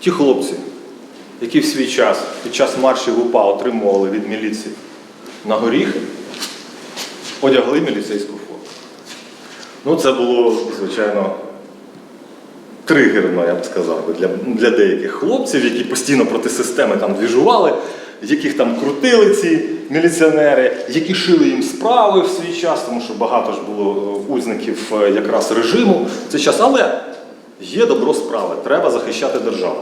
Ті хлопці, які в свій час під час маршів УПА отримували від міліції на горіхи, одягли міліцейську форму. Ну, це було, звичайно, тригерно, я б сказав, для, для деяких хлопців, які постійно проти системи там двіжували, яких там крутили ці міліціонери, які шили їм справи в свій час, тому що багато ж було е, узників е, якраз режиму в цей час. Але є добро справи, треба захищати державу.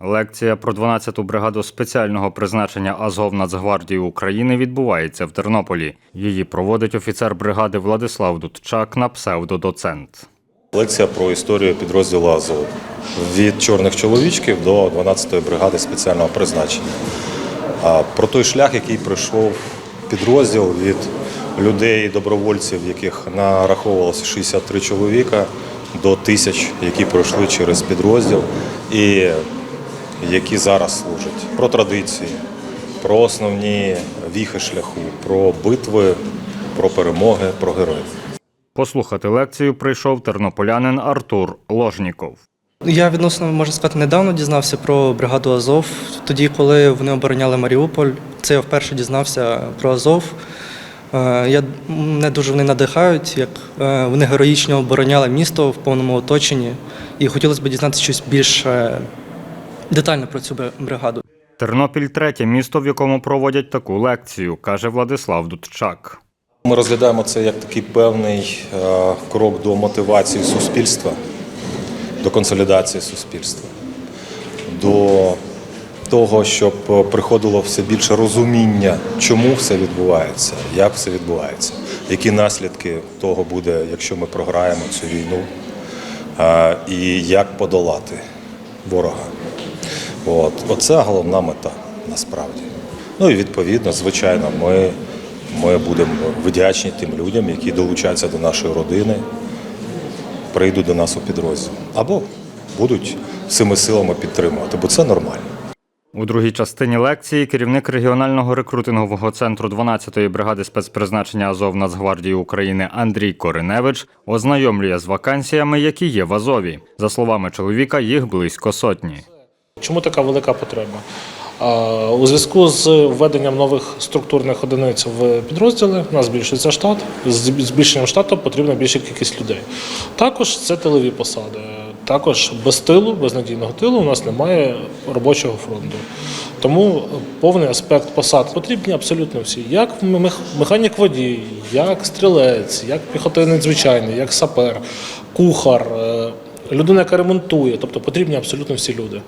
Лекція про 12-ту бригаду спеціального призначення Азов Нацгвардії України відбувається в Тернополі. Її проводить офіцер бригади Владислав Дудчак на псевдодоцент. Лекція про історію підрозділу Азов від чорних чоловічків до 12-ї бригади спеціального призначення. А Про той шлях, який пройшов підрозділ від людей, добровольців, яких нараховувалося 63 чоловіка, до тисяч, які пройшли через підрозділ і які зараз служать. Про традиції, про основні віхи шляху, про битви, про перемоги, про героїв. Послухати лекцію прийшов тернополянин Артур Ложніков. Я відносно можна сказати недавно дізнався про бригаду Азов. Тоді, коли вони обороняли Маріуполь, це я вперше дізнався про Азов. Е, Я мене дуже вони надихають, як е, вони героїчно обороняли місто в повному оточенні. І хотілося б дізнатися щось більш е, детально про цю бригаду. Тернопіль третє місто, в якому проводять таку лекцію, каже Владислав Дудчак. Ми розглядаємо це як такий певний крок до мотивації суспільства, до консолідації суспільства, до того, щоб е, приходило все більше розуміння, чому все відбувається, як все відбувається, які наслідки того буде, якщо ми програємо цю війну, і як подолати ворога. От. Оце головна мета насправді. Ну і відповідно, звичайно, ми, ми будемо вдячні тим людям, які долучаються до нашої родини, прийдуть до нас у підрозділ. Або будуть всіми силами підтримувати, бо це нормально. У другій частині лекції керівник регіонального рекрутингового центру 12-ї бригади спецпризначення Азов Нацгвардії України Андрій Кориневич ознайомлює з вакансіями, які є в Азові. За словами чоловіка, їх близько сотні. Чому така велика потреба? У зв'язку з введенням нових структурних одиниць в підрозділи у нас збільшується штат. З збільшенням штату потрібна більша кількість людей. Також це тилові посади. Також без тилу, без надійного тилу у нас немає робочого фронту. Тому повний аспект посад потрібні абсолютно всі. Як механік водій, як стрілець, як піхотинець звичайний, як сапер, кухар, е, людина, яка ремонтує, тобто потрібні абсолютно всі люди.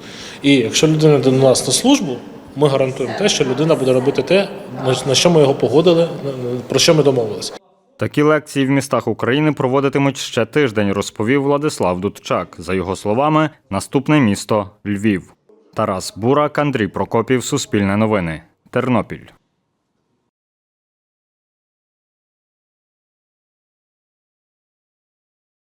І якщо людина йде до нас на службу, ми гарантуємо те, що людина буде робити те, на- що ми його погодили, про що ми домовилися. Такі лекції в містах України проводитимуть ще тиждень, розповів Владислав Дудчак. За його словами, наступне місто Львів. Тарас Бурак, Андрій Прокопів, Суспільне новини, Тернопіль.